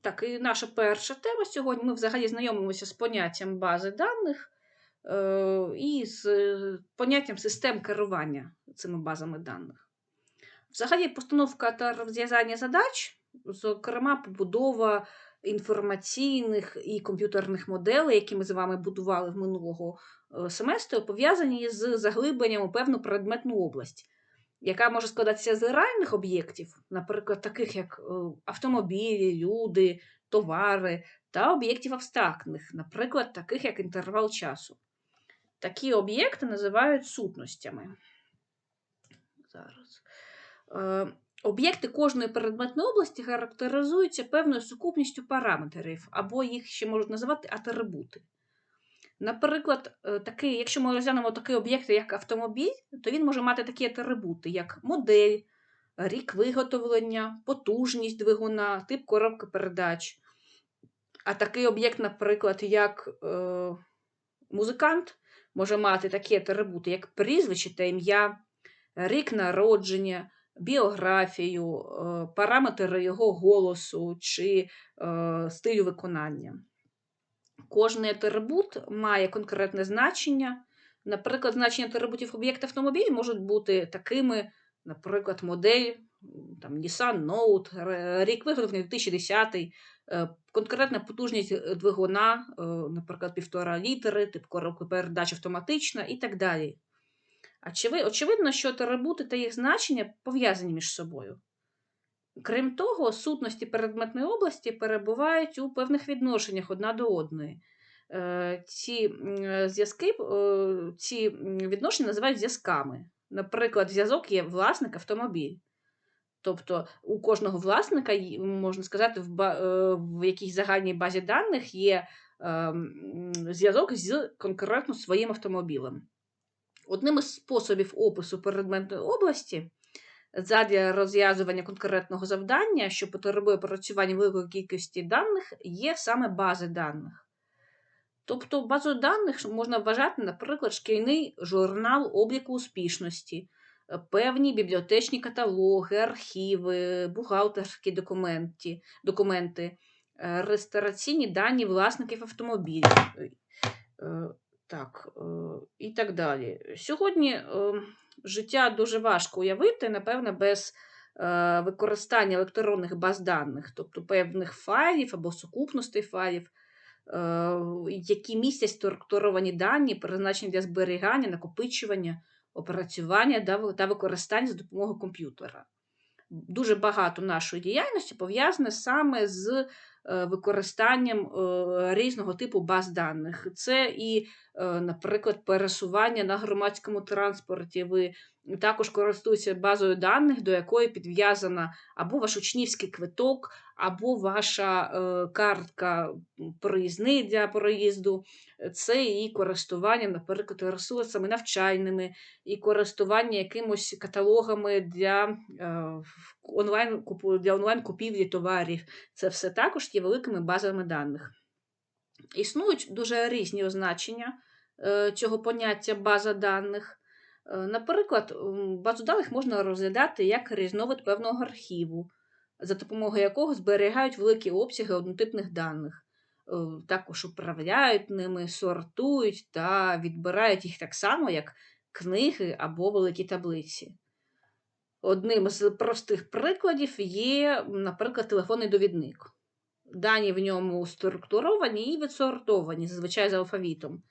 так, і наша перша тема сьогодні. Ми взагалі знайомимося з поняттям бази даних е, і з е, поняттям систем керування цими базами даних. Взагалі, постановка та розв'язання задач, зокрема, побудова інформаційних і комп'ютерних моделей, які ми з вами будували в минулого е, семестру, пов'язані з заглибленням у певну предметну область, яка може складатися з реальних об'єктів, наприклад, таких як е, автомобілі, люди, товари, та об'єктів абстрактних, наприклад, таких як інтервал часу. Такі об'єкти називають сутностями. Зараз. Е, Об'єкти кожної предметної області характеризуються певною сукупністю параметрів, або їх ще можуть називати атрибути. Наприклад, е, такий, якщо ми розглянемо такий об'єкт, як автомобіль, то він може мати такі атрибути, як модель, рік виготовлення, потужність двигуна, тип коробки передач. А такий об'єкт, наприклад, як е, музикант, може мати такі атрибути, як прізвище та ім'я, рік народження біографію, е, параметри його голосу чи е, стилю виконання. Кожний атрибут має конкретне значення. Наприклад, значення атрибутів об'єкта автомобіль можуть бути такими, наприклад, модель там, Nissan Note, рік виготовлення 2010, е, конкретна потужність двигуна, наприклад, півтора літери, тип коробки передач автоматична і так далі. Очевидно, що атрибути та їх значення пов'язані між собою. Крім того, сутності передметної області перебувають у певних відношеннях одна до одної. Е, ці зв'язки, е, ці відношення називають зв'язками. Наприклад, зв'язок є власник автомобіль. Тобто у кожного власника, можна сказати, в е, в якійсь загальній базі даних є зв'язок з конкретно своїм автомобілем. Одним із способів опису предметної області задля розв'язування конкретного завдання, що потребує опрацювання великої кількості даних, є саме бази даних. Тобто базу даних можна вважати, наприклад, шкільний журнал обліку успішності, певні бібліотечні каталоги, архіви, бухгалтерські документи, документи реєстраційні дані власників автомобілів. Е, так, е, і так далі. Сьогодні е, життя дуже важко уявити, напевно, без е, використання електронних баз даних, тобто певних файлів або сукупностей файлів, які містять структуровані дані, призначені для зберігання, накопичування, опрацювання та використання за допомогою комп'ютера. Дуже багато нашої діяльності пов'язане саме з Е, використанням е, різного типу баз даних. Це і, е, наприклад, пересування на громадському транспорті. Ви також користуєтеся базою даних, до якої підв'язана або ваш учнівський квиток, або ваша картка проїзни для проїзду. Це і користування, наприклад, ресурсами навчальними, і користування якимось каталогами для онлайн для онлайн-купівлі товарів. Це все також є великими базами даних. Існують дуже різні означення е, цього поняття база даних. Е, наприклад, базу даних можна розглядати як різновид певного архіву, за допомогою якого зберігають великі обсяги однотипних даних. Е, також управляють ними, сортують та відбирають їх так само, як книги або великі таблиці. Одним з простих прикладів є, наприклад, телефонний довідник. Дані в ньому структуровані і відсортовані, зазвичай за алфавітом,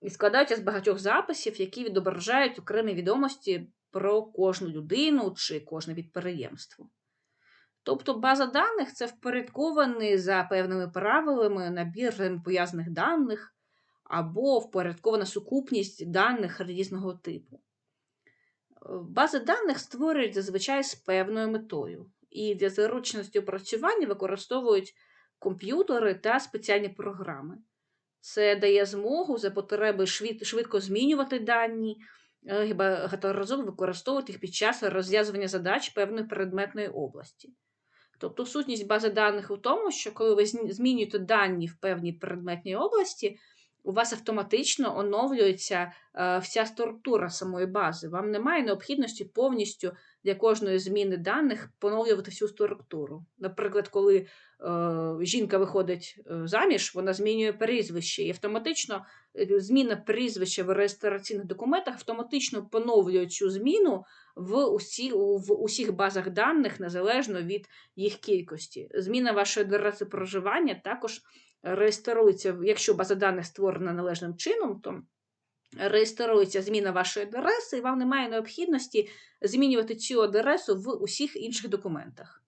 і складаються з багатьох записів, які відображають окремі відомості про кожну людину чи кожне підприємство. Тобто база даних це впорядкований за певними правилами набір пов'язаних даних або впорядкована сукупність даних різного типу. Бази даних створюють зазвичай з певною метою, і для зручності опрацювання використовують комп'ютери та спеціальні програми. Це дає змогу за потреби швидко змінювати дані е, багаторазово використовувати їх під час розв'язування задач певної предметної області. Тобто сутність бази даних у тому, що коли ви змінюєте дані в певній предметній області, у вас автоматично оновлюється е, вся структура самої бази. Вам немає необхідності повністю для кожної зміни даних поновлювати всю структуру. Наприклад, коли жінка виходить е, заміж, вона змінює прізвище, і автоматично е, зміна прізвища в реєстраційних документах автоматично поновлює цю зміну в, усі, в усіх базах даних незалежно від їх кількості. Зміна вашої адреси проживання також реєструється, якщо база даних створена належним чином, то реєструється зміна вашої адреси, і вам немає необхідності змінювати цю адресу в усіх інших документах.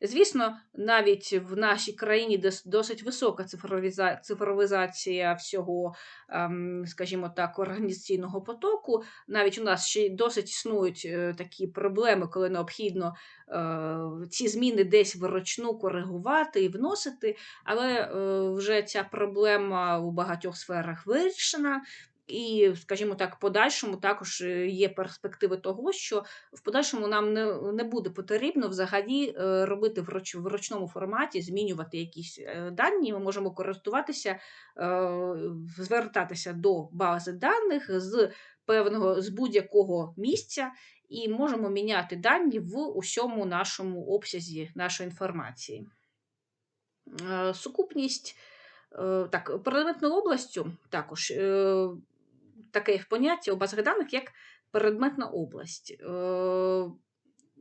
Звісно, навіть в нашій країні дос- досить висока цифровіза- цифровізація всього, ем, скажімо так, організаційного потоку. Навіть у нас ще досить існують е, такі проблеми, коли необхідно е, ці зміни десь вручну коригувати і вносити, але е, вже ця проблема у багатьох сферах вирішена. І, скажімо так, в подальшому також е, є перспективи того, що в подальшому нам не, не буде потрібно взагалі е, робити в, руч, в ручному форматі, змінювати якісь е, дані. Ми можемо користуватися, звертатися до бази даних з певного з будь-якого місця. І можемо міняти дані в усьому нашому обсязі нашої інформації. Сукупність так, предметною областю також таке поняття у базах даних, як предметна область. Е,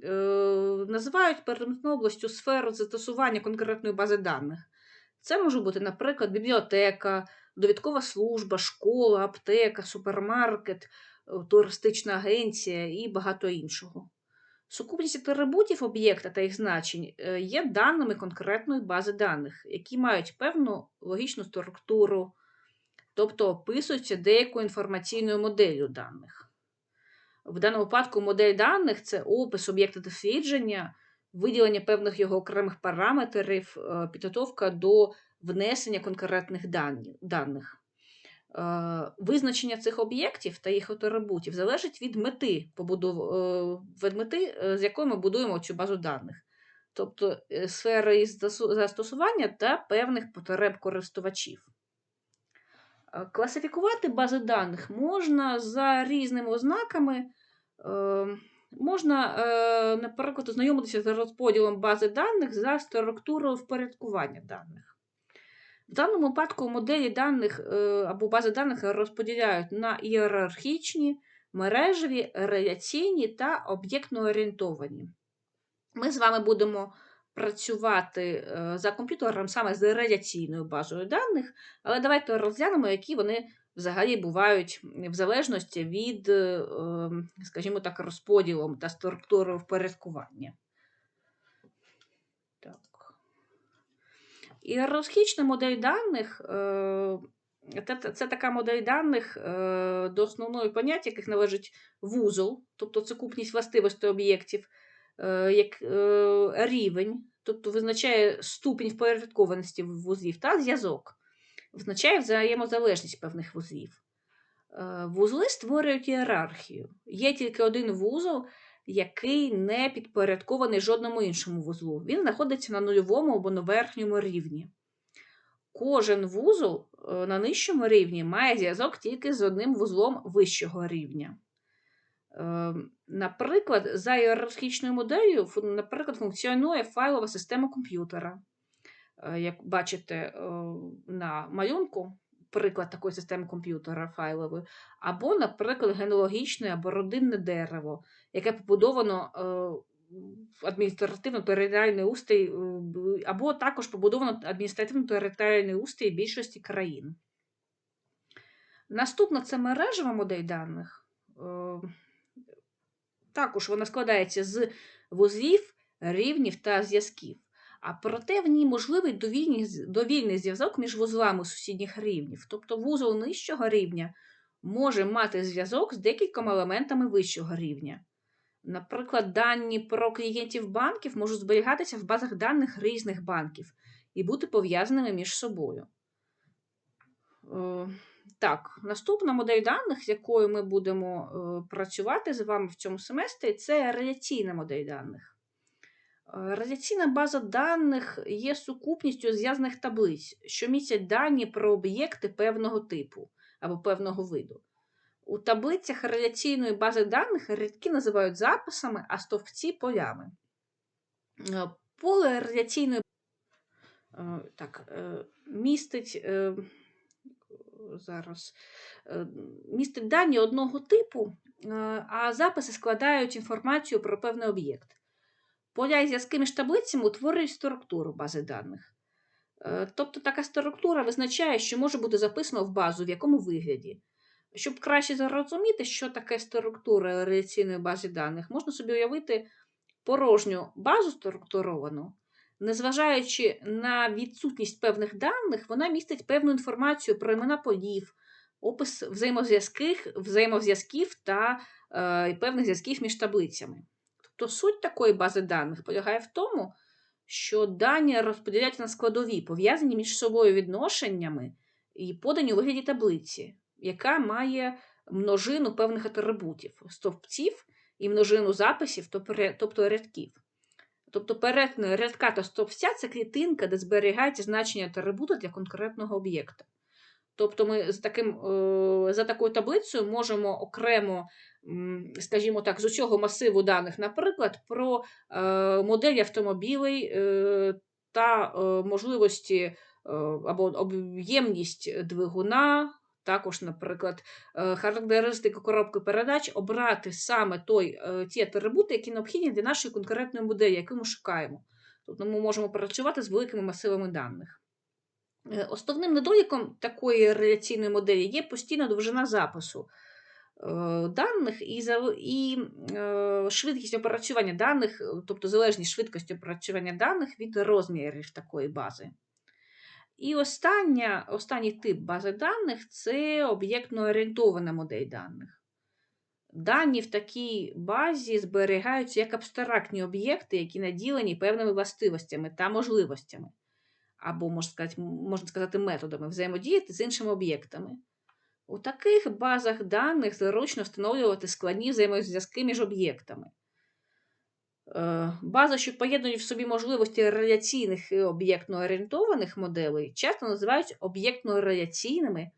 е, Називають предметною областю сферу застосування конкретної бази даних. Це може бути, наприклад, бібліотека, довідкова служба, школа, аптека, супермаркет, е, туристична агенція і багато іншого. Сукупність атрибутів об'єкта та їх значень є даними конкретної бази даних, які мають певну логічну структуру, тобто описуються деякою інформаційною моделлю даних. В даному випадку модель даних це опис об'єкта дослідження, виділення певних його окремих параметрів, е, підготовка до внесення конкретних даних. Е, Визначення цих об'єктів та їх атрибутів залежить від мети, е, від мети, з якою ми будуємо цю базу даних, тобто сфери застосування та певних потреб користувачів. Е, Класифікувати бази даних можна за різними ознаками. Е, Можна, е, наприклад, ознайомитися з розподілом бази даних за структурою впорядкування даних. В даному випадку моделі даних або бази даних розподіляють на ієрархічні, мережеві, реляційні та об'єктно орієнтовані. Ми з вами будемо працювати е, за комп'ютером саме з реляційною базою даних, але давайте розглянемо, які вони взагалі бувають в залежності від, е, ем, скажімо так, розподілом та структурою впорядкування. Так. Ієрархічна модель даних е, це, це така модель даних, до основної поняття, яких належить вузол, тобто це купність властивостей об'єктів, як е, рівень, тобто визначає ступінь впорядкованості вузлів, та зв'язок, визначає взаємозалежність певних вузлів. Е, Вузли створюють ієрархію. Є тільки один вузол, який не підпорядкований жодному іншому вузлу. Він знаходиться на нульовому або на верхньому рівні. Кожен вузол е, на нижчому рівні має зв'язок тільки з одним вузлом вищого рівня. Наприклад, за ієрархічною моделлю, наприклад, функціонує файлова система комп'ютера. Е, Як бачите е, на малюнку, приклад такої системи комп'ютера файлової, або, наприклад, генеалогічне або родинне дерево, яке побудовано е, в адміністративно-територіальний устрій, або також побудовано адміністративно-територіальний устрій більшості країн. Наступна це мережева модель даних. Е, Також вона складається з вузлів, рівнів та зв'язків. А проте в ній можливий довільний, довільний зв'язок між вузлами сусідніх рівнів. Тобто вузол нижчого рівня може мати зв'язок з декількома елементами вищого рівня. Наприклад, дані про клієнтів банків можуть зберігатися в базах даних різних банків і бути пов'язаними між собою. Так, наступна модель даних, з якою ми будемо е, працювати з вами в цьому семестрі, це реляційна модель даних. Е, Реляційна база даних є сукупністю зв'язаних таблиць, що містять дані про об'єкти певного типу або певного виду. У таблицях реляційної бази даних рядки називають записами, а стовпці полями. Е, Поле реляційної е, так, містить зараз е, містить дані одного типу, е, а записи складають інформацію про певний об'єкт. Поля зв'язки між таблицями утворюють структуру бази даних. Е, Тобто така структура визначає, що може бути записано в базу, в якому вигляді. Щоб краще зрозуміти, що таке структура реляційної бази даних, можна собі уявити порожню базу структуровану. Незважаючи на відсутність певних даних, вона містить певну інформацію про імена полів, опис взаємозв'язків взаємозв'язків та е, певних зв'язків між таблицями. Тобто суть такої бази даних полягає в тому, що дані розподіляються на складові, пов'язані між собою відношеннями і подані у вигляді таблиці, яка має множину певних атрибутів, стовпців і множину записів, тобто рядків. Тобто перетин рядка та стовпця це клітинка, де зберігається значення атрибуту для конкретного об'єкта. Тобто ми з таким, е, за такою таблицею можемо окремо, скажімо так, з усього масиву даних, наприклад, про е, модель автомобілей е, та можливості або об'ємність двигуна, також, наприклад, характеристики коробки передач, обрати саме той, ті атрибути, які необхідні для нашої конкретної моделі, яку ми шукаємо. Тобто ми можемо працювати з великими масивами даних. Е, основним недоліком такої реляційної моделі є постійна довжина запису е, даних і і е, швидкість опрацювання даних, тобто залежність швидкості опрацювання даних від розмірів такої бази. І остання, останній тип бази даних це об'єктно орієнтована модель даних. Дані в такій базі зберігаються як абстрактні об'єкти, які наділені певними властивостями та можливостями або, можна сказати, можна сказати, методами взаємодіяти з іншими об'єктами. У таких базах даних зручно встановлювати складні взаємозв'язки між об'єктами. Е, база, що поєднують в собі можливості реляційних і об'єктно орієнтованих моделей, часто називають об'єктно-реляційними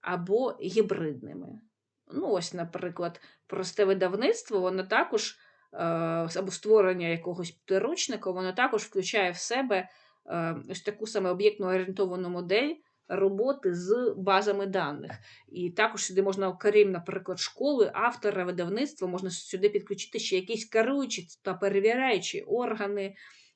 або гібридними. Ну, ось, наприклад, просте видавництво, воно також, е, або створення якогось підручника, воно також включає в себе Е, ось таку саме об'єктно орієнтовану модель роботи з базами даних. І також сюди можна, окрім, наприклад, школи, автора, видавництва, можна сюди підключити ще якісь керуючі та перевіряючі органи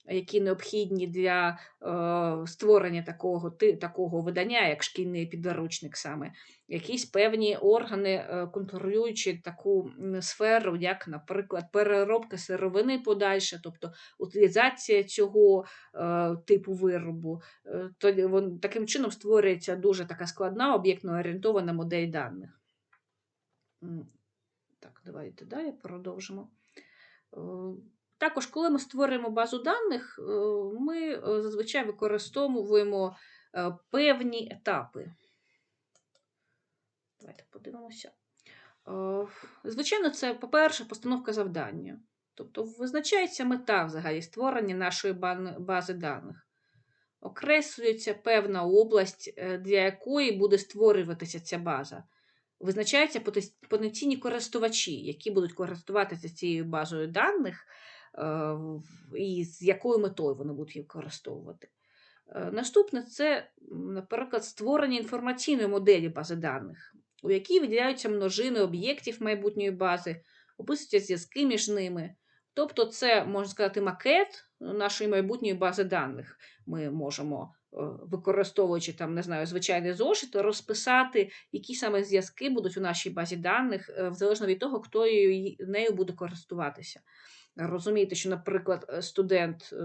які необхідні для е, створення такого такого видання, як шкільний підручник саме, якісь певні органи, е, контролюючи таку сферу, як, наприклад, переробка сировини подальше, тобто утилізація цього е, типу виробу, то таким чином створюється дуже така складна об'єктно орієнтована модель даних. Так, давайте далі продовжимо. Також, коли ми створюємо базу даних, е, ми е, зазвичай використовуємо е, певні етапи. Давайте подивимося. Звичайно, це, по-перше, постановка завдання. Тобто визначається мета взагалі створення нашої бази даних. Окреслюється певна область, для якої буде створюватися ця база. Визначаються потенційні користувачі, які будуть користуватися цією базою даних. Е, і з якою метою вони будуть їх використовувати. Е, наступне це, наприклад, створення інформаційної моделі бази даних, у якій виділяються множини об'єктів майбутньої бази, описуються зв'язки між ними. Тобто, це, можна сказати, макет нашої майбутньої бази даних. Ми можемо, е, використовуючи там, не знаю, звичайний зошит, розписати, які саме зв'язки будуть у нашій базі даних, залежно від того, хто нею буде користуватися. Розумієте, що, наприклад, е, студент е,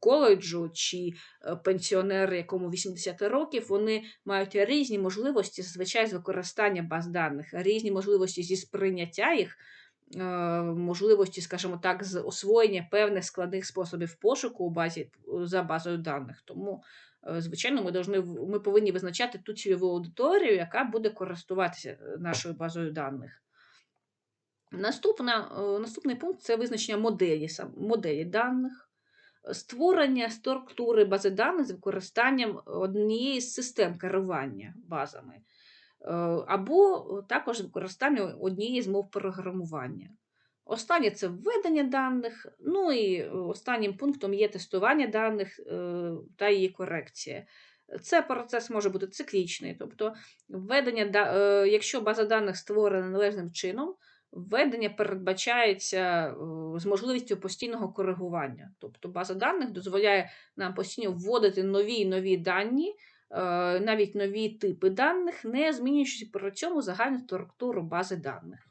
коледжу чи е, пенсіонер, якому 80 років, вони мають різні можливості зазвичай з використання баз даних, різні можливості зі сприйняття їх, можливості, скажімо так, з освоєння певних складних способів пошуку у базі за базою даних. Тому, звичайно, ми должны, ми повинні визначати ту цільову аудиторію, яка буде користуватися нашою базою даних. Наступна, е, Наступний пункт це визначення моделі, моделі даних, створення структури бази даних з використанням однієї з систем керування базами, е, або також використання однієї з мов програмування. Останнє це введення даних. Ну і останнім пунктом є тестування даних е, та її корекція. Це процес може бути циклічний, тобто введення, е, якщо база даних створена належним чином, введення передбачається з можливістю постійного коригування. Тобто база даних дозволяє нам постійно вводити нові і нові дані, е, навіть нові типи даних, не змінюючи при цьому загальну структуру бази даних.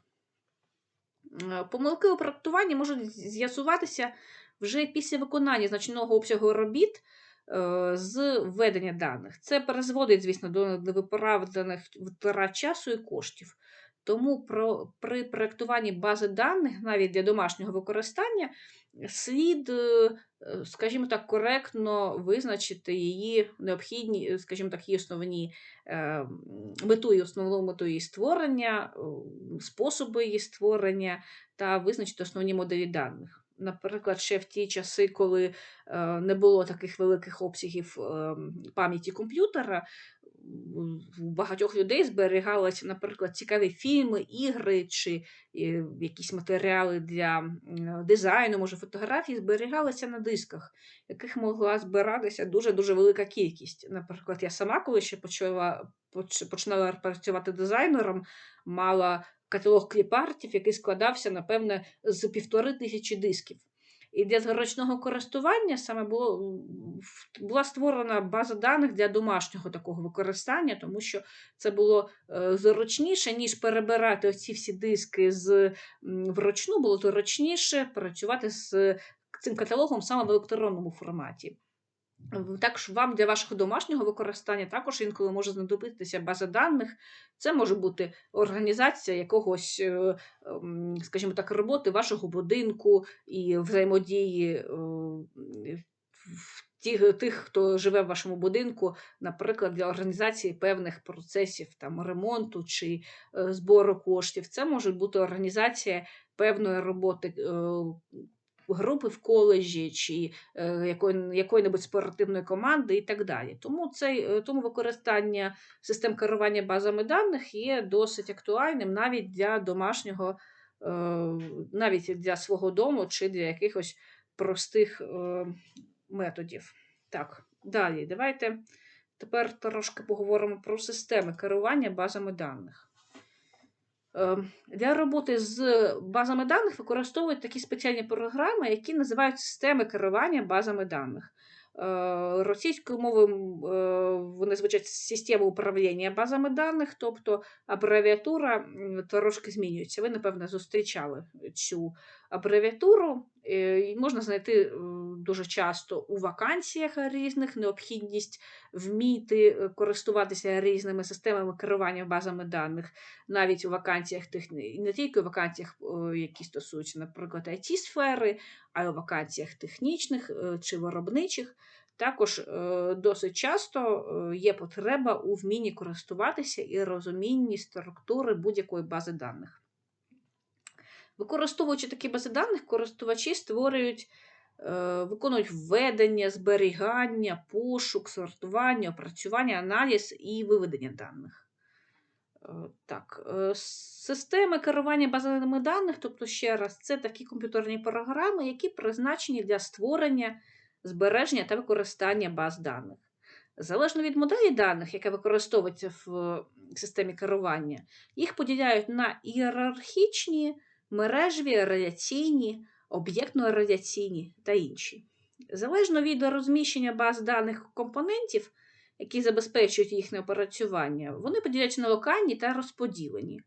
Е, помилки у проектуванні можуть з'ясуватися вже після виконання значного обсягу робіт е, з введення даних. Це призводить, звісно, до невиправданих витрат часу і коштів. Тому про, при проєктуванні бази даних, навіть для домашнього використання, слід, е, скажімо так, коректно визначити її необхідні, скажімо так, її основні е, мету і основну мету її створення, способи її створення та визначити основні моделі даних. Наприклад, ще в ті часи, коли е, не було таких великих обсягів пам'яті комп'ютера, у багатьох людей зберігалися, наприклад, цікаві фільми, ігри чи е, якісь матеріали для дизайну, може, фотографії зберігалися на дисках, яких могла збиратися дуже-дуже велика кількість. Наприклад, я сама, коли ще почала починала працювати дизайнером, мала каталог кліпартів, який складався, напевне, з півтори тисячі дисків. І для зручного користування саме було, була створена база даних для домашнього такого використання, тому що це було е, зручніше, ніж перебирати оці всі диски з вручну, було зручніше працювати з цим каталогом саме в електронному форматі. Також вам для вашого домашнього використання також інколи може знадобитися база даних. Це може бути організація якогось, е, скажімо так, роботи вашого будинку і взаємодії е, тих, тих, хто живе в вашому будинку, наприклад, для організації певних процесів там, ремонту чи е, збору коштів. Це може бути організація певної роботи групи в коледжі чи е, якої-небудь спортивної команди і так далі. Тому цей, е, тому використання систем керування базами даних є досить актуальним навіть для домашнього, е, навіть для свого дому чи для якихось простих методів. Так, далі, давайте тепер трошки поговоримо про системи керування базами даних. Ем, для роботи з базами даних використовують такі спеціальні програми, які називають системи керування базами даних. Е, російською мовою е, вони звучать система управління базами даних, тобто абревіатура трошки змінюється. Ви, напевно, зустрічали цю абревіатуру. Е, можна знайти дуже часто у вакансіях різних необхідність вміти користуватися різними системами керування базами даних, навіть у вакансіях не тільки у вакансіях, які стосуються, наприклад, it сфери а й у вакансіях технічних чи виробничих. Також е, досить часто е, є потреба у вмінні користуватися і розумінні структури будь-якої бази даних. Використовуючи такі бази даних, користувачі створюють, е, виконують введення, зберігання, пошук, сортування, опрацювання, аналіз і виведення даних. Так, Системи керування базами даних, тобто, ще раз, це такі комп'ютерні програми, які призначені для створення збереження та використання баз даних. Залежно від моделі даних, яка використовується в системі керування, їх поділяють на ієрархічні, мережеві, радіаційні, об'єктно-радіаційні та інші. Залежно від розміщення баз даних компонентів, які забезпечують їхнє опрацювання, вони поділяються на локальні та розподілені.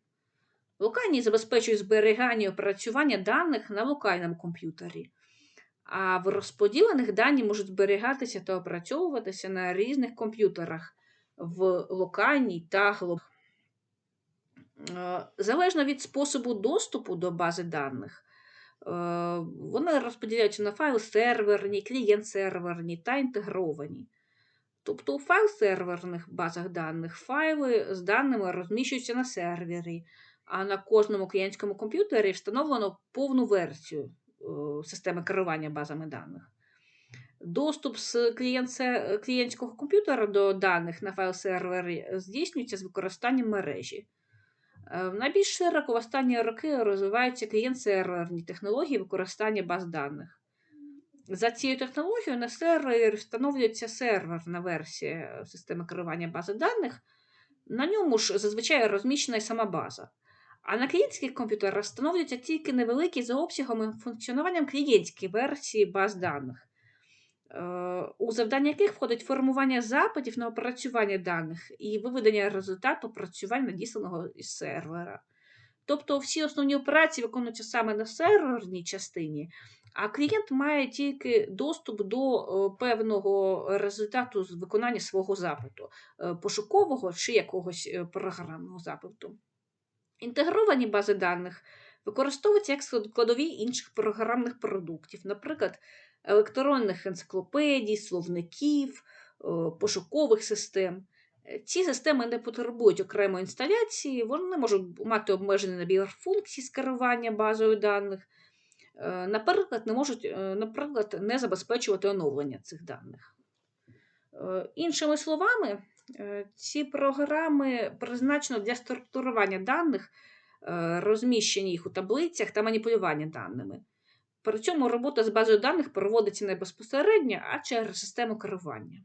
Локальні забезпечують зберігання і опрацювання даних на локальному комп'ютері а в розподілених дані можуть зберігатися та опрацьовуватися на різних комп'ютерах в локальній та глобальній. Е, залежно від способу доступу до бази даних, е, вони розподіляються на файл серверні, клієнт-серверні та інтегровані. Тобто у файл-серверних базах даних файли з даними розміщуються на сервері, а на кожному клієнтському комп'ютері встановлено повну версію Е, системи керування базами даних. Доступ з клієнтського комп'ютера до даних на файл-сервері здійснюється з використанням мережі. Е, Найбільш широко в останні роки розвиваються клієнт-серверні технології використання баз даних. За цією технологією на сервері встановлюється серверна версія системи керування бази даних. На ньому ж зазвичай розміщена і сама база. А на клієнтських комп'ютерах встановлюються тільки невеликі за обсягом і функціонуванням клієнтські версії баз даних, у завдання яких входить формування запитів на опрацювання даних і виведення результату опрацювання надісланого із сервера. Тобто всі основні операції виконуються саме на серверній частині, а клієнт має тільки доступ до е, певного результату з виконання свого запиту, е, пошукового чи якогось е, програмного запиту. Інтегровані бази даних використовуються як складові інших програмних продуктів, наприклад, електронних енциклопедій, словників, е, пошукових систем. Е, Ці системи не потребують окремої інсталяції, вони можуть мати обмежений набір функцій з керування базою даних. Е, Наприклад, не можуть наприклад, не забезпечувати оновлення цих даних. Іншими словами, ці програми призначено для структурування даних, розміщення їх у таблицях та маніпулювання даними. При цьому робота з базою даних проводиться не безпосередньо, а через систему керування.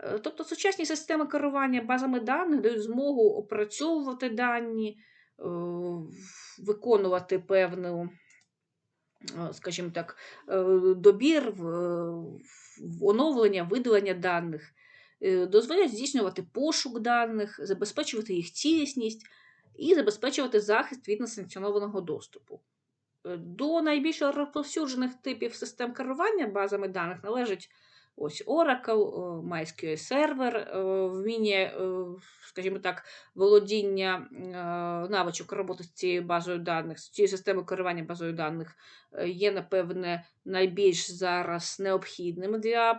Е, Тобто сучасні системи керування базами даних дають змогу опрацьовувати дані, е, виконувати певну, е, скажімо так, добір, оновлення, видалення даних, дозволяють здійснювати пошук даних, забезпечувати їх цілісність і забезпечувати захист від несанкціонованого доступу. Е, До найбільш розповсюджених типів систем керування базами даних належить ось Oracle, е, MySQL Server, е, вміння, е, скажімо так, володіння е, навичок роботи з цією базою даних, з цією системою керування базою даних е, є, напевне, найбільш зараз необхідним для е,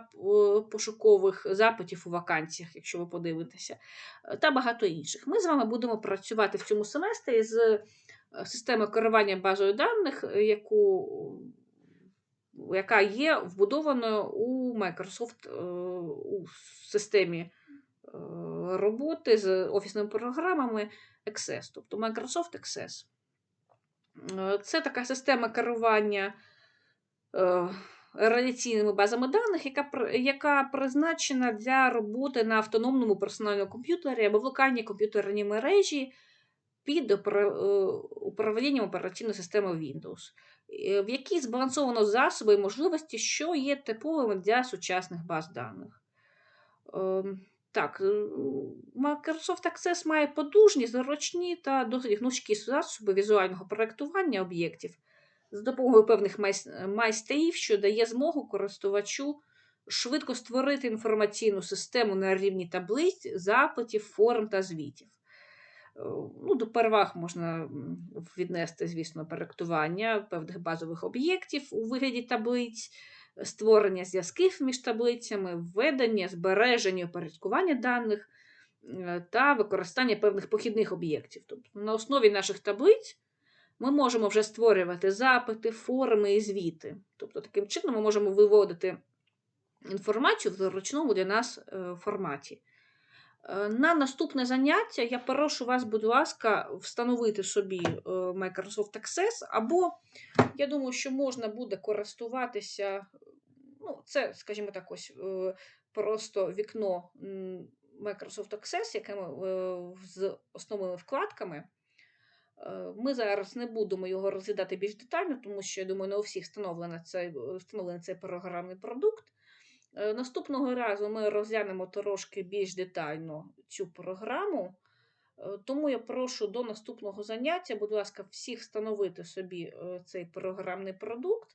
пошукових запитів у вакансіях, якщо ви подивитеся, е, та багато інших. Ми з вами будемо працювати в цьому семестрі з е, системою керування базою даних, е, яку, яка є вбудованою у Microsoft е, у системі роботи з офісними програмами Access, тобто Microsoft Access. Це така система керування реляційними базами даних, яка, яка призначена для роботи на автономному персональному комп'ютері або в локальній комп'ютерній мережі під е, управлінням операційної системи Windows, е, в якій збалансовано засоби і можливості, що є типовими для сучасних баз даних. Ем, Так, е, Microsoft Access має подужні, зручні та досить гнучкі засоби візуального проєктування об'єктів з допомогою певних майс- майстрів, що дає змогу користувачу швидко створити інформаційну систему на рівні таблиць, запитів, форм та звітів. Ну, до переваг можна віднести, звісно, проєктування певних базових об'єктів у вигляді таблиць, створення зв'язків між таблицями, введення, збереження, упорядкування даних е, та використання певних похідних об'єктів. Тобто на основі наших таблиць ми можемо вже створювати запити, форми і звіти. Тобто, таким чином ми можемо виводити інформацію в зручному для нас е, форматі. Е, На наступне заняття я прошу вас, будь ласка, встановити собі е, Microsoft Access, або я думаю, що можна буде користуватися. Ну, це, скажімо так, ось е, просто вікно Microsoft Access, яке ми, з основними вкладками. Ми зараз не будемо його розглядати більш детально, тому що я думаю, не у всіх встановлено цей, встановлений цей програмний продукт. Е, Наступного разу ми розглянемо трошки більш детально цю програму. Е, Тому я прошу до наступного заняття, будь ласка, всіх встановити собі е, цей програмний продукт.